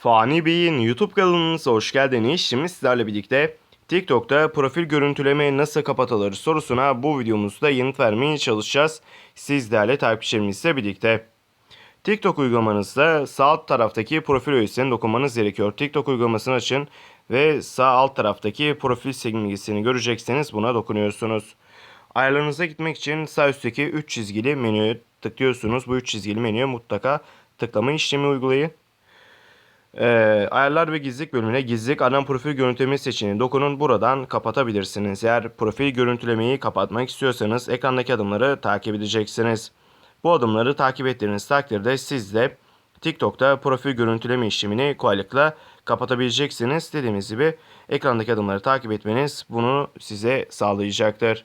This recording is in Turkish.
Fani Bey'in YouTube kanalınıza hoş geldiniz. Şimdi sizlerle birlikte TikTok'ta profil görüntüleme nasıl kapatılır sorusuna bu videomuzda yanıt vermeye çalışacağız. Sizlerle takipçilerimizle birlikte. TikTok uygulamanızda sağ alt taraftaki profil öğesine dokunmanız gerekiyor. TikTok uygulamasını açın ve sağ alt taraftaki profil simgesini görecekseniz buna dokunuyorsunuz. Ayarlarınıza gitmek için sağ üstteki 3 çizgili menüye tıklıyorsunuz. Bu 3 çizgili menüye mutlaka tıklama işlemi uygulayın. Ee, ayarlar ve gizlilik bölümüne gizlilik alan profil görüntüleme seçeneğine dokunun. Buradan kapatabilirsiniz. Eğer profil görüntülemeyi kapatmak istiyorsanız ekrandaki adımları takip edeceksiniz. Bu adımları takip ettiğiniz takdirde siz de TikTok'ta profil görüntüleme işlemini kolaylıkla kapatabileceksiniz. Dediğimiz gibi ekrandaki adımları takip etmeniz bunu size sağlayacaktır.